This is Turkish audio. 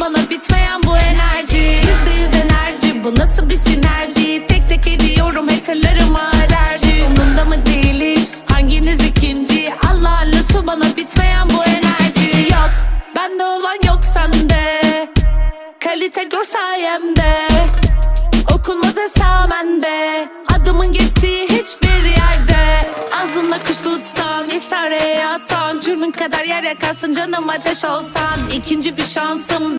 Bana bitmeyen bu enerji? Yüzde yüz enerji bu nasıl bir sinerji? Tek tek ediyorum haterlarıma alerji. Umurumda mı değil iş hanginiz ikinci? Allah lütfu bana bitmeyen bu enerji. Yok bende olan yok sende. Kalite gör sayemde. Okunmaz esamende Adımın geçtiği hiçbir yerde. Ağzınla kuş tutsan İsare yatsan Cürmün kadar yer yakarsın Canım ateş olsan. İkinci bir şansım